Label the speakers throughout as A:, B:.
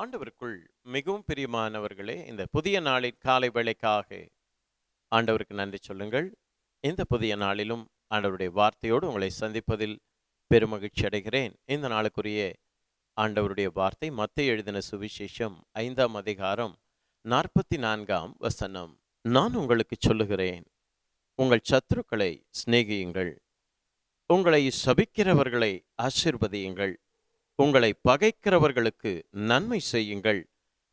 A: ஆண்டவருக்குள் மிகவும் பிரியமானவர்களே இந்த புதிய நாளின் காலை வேளைக்காக ஆண்டவருக்கு நன்றி சொல்லுங்கள். இந்த புதிய நாளிலும் ஆண்டவருடைய வார்த்தையோடு உங்களை சந்திப்பதில் பெருமகிழ்ச்சி அடைகிறேன். இந்த நாளுக்குரிய ஆண்டவருடைய வார்த்தை மத்திய எழுதின சுவிசேஷம் ஐந்தாம் அதிகாரம் நாற்பத்தி நான்காம் வசனம். நான் உங்களுக்கு சொல்லுகிறேன் உங்கள் சத்துருக்களை சிநேகியுங்கள் உங்களை சபிக்கிறவர்களை ஆசிர்வதியுங்கள். உங்களை பகைக்கிறவர்களுக்கு நன்மை செய்யுங்கள்.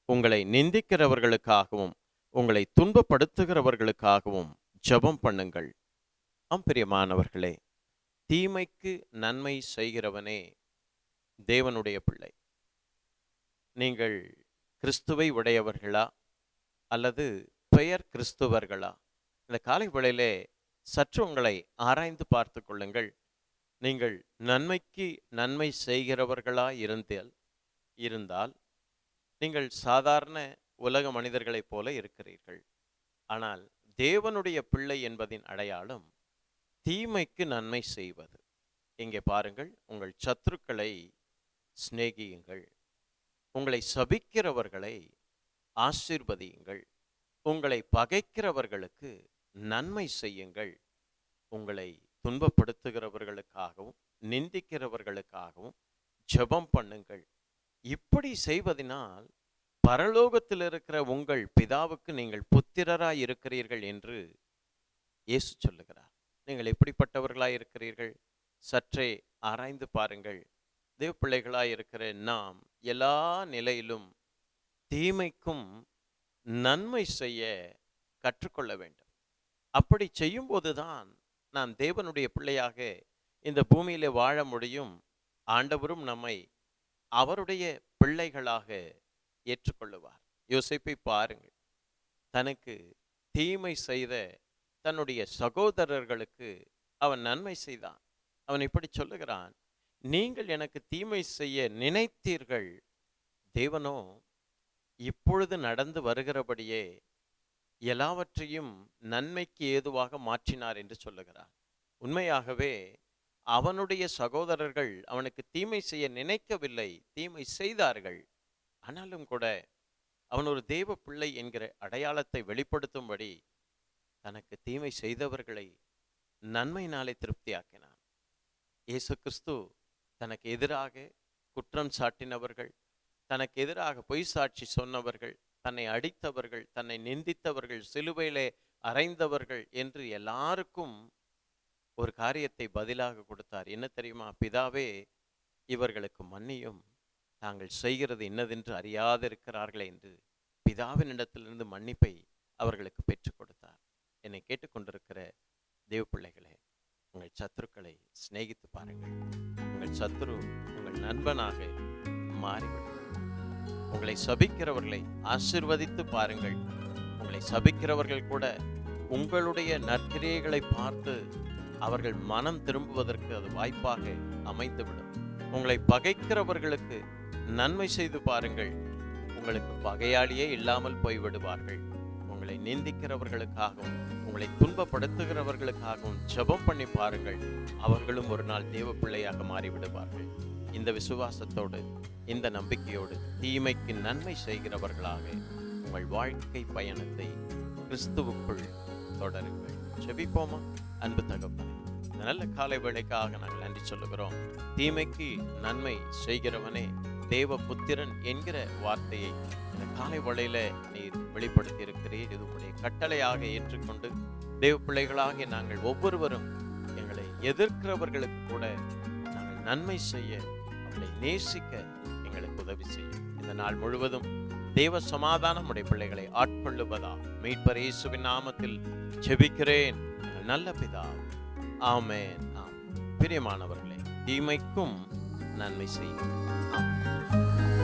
A: உங்களை நிந்திக்கிறவர்களுக்காகவும் உங்களை துன்பப்படுத்துகிறவர்களுக்காகவும் ஜெபம் பண்ணுங்கள். அம்பிரியமானவர்களே தீமைக்கு நன்மை செய்கிறவனே தேவனுடைய பிள்ளை. நீங்கள் கிறிஸ்துவை உடையவர்களா? அல்லது பெயர் கிறிஸ்துவர்களா? இந்த காலை வேளையிலே சற்று உங்களை ஆராய்ந்து பார்த்து கொள்ளுங்கள். நீங்கள் நன்மைக்கு நன்மை செய்கிறவர்களா இருந்தால் இருந்தால் நீங்கள் சாதாரண உலக மனிதர்களைப் போல இருக்கிறீர்கள். ஆனால் தேவனுடைய பிள்ளை என்பதின் அடையாளம் தீமைக்கு நன்மை செய்வது. இங்கே பாருங்கள் உங்கள் சத்துருக்களை சிநேகியுங்கள். உங்களை சபிக்கிறவர்களை ஆசீர்வதியுங்கள். உங்களை பகைக்கிறவர்களுக்கு நன்மை செய்யுங்கள். உங்களை துன்பப்படுத்துகிறவர்களுக்காகவும் நிந்திக்கிறவர்களுக்காகவும் ஜெபம் பண்ணுங்கள். இப்படி செய்வதனால் பரலோகத்தில் இருக்கிற உங்கள் பிதாவுக்கு நீங்கள் புத்திரராய் இருக்கிறீர்கள் என்று இயேசு சொல்லுகிறார். நீங்கள் எப்படிப்பட்டவர்களாய் இருக்கிறீர்கள்? சற்றே ஆராய்ந்து பாருங்கள். தேவ பிள்ளைகளாய் இருக்கிற நாம் எல்லா நிலையிலும் தீமைக்கும் நன்மை செய்ய கற்றுக்கொள்ள வேண்டும். அப்படி செய்யும்போதுதான் நான் தேவனுடைய பிள்ளையாக இந்த பூமியிலே வாழ முடியும். ஆண்டவரும் நம்மை அவருடைய பிள்ளைகளாக ஏற்றுக்கொள்ளுவார். யோசிப்பை பாருங்கள். தனக்கு தீமை செய்த தன்னுடைய சகோதரர்களுக்கு அவன் நன்மை செய்தான். அவன் இப்படி சொல்லுகிறான் நீங்கள் எனக்கு தீமை செய்ய நினைத்தீர்கள். தேவனோ இப்பொழுது நடந்து வருகிறபடியே எல்லாவற்றையும் நன்மைக்கு ஏதுவாக மாற்றினார் என்று சொல்லுகிறார். உண்மையாகவே அவனுடைய சகோதரர்கள் அவனுக்கு தீமை செய்ய நினைக்கவில்லை தீமை செய்தார்கள். ஆனாலும் கூட அவன் ஒரு தெய்வ பிள்ளை என்கிற அடையாளத்தை வெளிப்படுத்தும்படி தனக்கு தீமை செய்தவர்களை நன்மையினாலே திருப்தியாக்கினான். இயேசு கிறிஸ்து தனக்கு எதிராக குற்றம் சாட்டினவர்கள் தனக்கு எதிராக பொய் சாட்சி சொன்னவர்கள் தன்னை அடித்தவர்கள் தன்னை நிந்தித்தவர்கள் சிலுவையிலே அறைந்தவர்கள் என்று எல்லாருக்கும் ஒரு காரியத்தை பதிலாக கொடுத்தார். என்ன தெரியுமா? பிதாவே இவர்களுக்கு மன்னியும். தாங்கள் செய்கிறது என்னதென்று அறியாதிருக்கிறார்களே என்று பிதாவின் இடத்திலிருந்து மன்னிப்பை அவர்களுக்கு பெற்றுக் கொடுத்தார். என்னை கேட்டுக்கொண்டிருக்கிற தேவ பிள்ளைகளே உங்கள் சத்துருக்களை சிநேகித்து பாருங்கள். உங்கள் சத்துரு உங்கள் நண்பனாக மாறிவிடும். உங்களை சபிக்கிறவர்களை ஆசிர்வதித்து பாருங்கள். உங்களை சபிக்கிறவர்கள் கூட உங்களுடைய நற்கிரியைகளை பார்த்து அவர்கள் மனம் திரும்புவதற்கு அது வாய்ப்பாக அமைந்துவிடும். உங்களை பகைக்கிறவர்களுக்கு நன்மை செய்து பாருங்கள். உங்களுக்கு பகையாளியே இல்லாமல் போய்விடுவார்கள். உங்களை நிந்திக்கிறவர்களுக்காகவும் உங்களை துன்பப்படுத்துகிறவர்களுக்காகவும் ஜெபம் பண்ணி பாருங்கள். அவர்களும் ஒரு நாள் தேவ பிள்ளையாக மாறிவிடுவார்கள். இந்த விசுவாசத்தோடு இந்த நம்பிக்கையோடு தீமைக்கு நன்மை செய்கிறவர்களாக உங்கள் வாழ்க்கை பயணத்தை கிறிஸ்துவுக்குள் தொடருங்கள். செபிப்போமா? அன்பு தகப்பனே நல்ல காலை வேலைக்காக நாங்கள் நன்றி சொல்லுகிறோம். தீமைக்கு நன்மை செய்கிறவனே தேவ புத்திரன் என்கிற வார்த்தையை இந்த காலை வேளையில நீர் வெளிப்படுத்தி இருக்கிறீர் இது உடைய கட்டளையாக ஏற்றுக்கொண்டு தேவ பிள்ளைகளாக நாங்கள் ஒவ்வொருவரும் எங்களை எதிர்க்கிறவர்களுக்கு கூட நாங்கள் நன்மை செய்ய அவர்களை நேசிக்க எங்களுக்கு உதவி செய்யும். இந்த நாள் முழுவதும் தேவ சமாதானம் உடைய பிள்ளைகளை ஆட்கொள்ளுவதா? மீட்பர் இயேசுவின் நாமத்தில் ஜெபிக்கிறேன் நல்ல பிதா. ஆமே ஆம் பிரியமானவர்களே தீமைக்கும் நன்மை செய்யும். ஆமென்.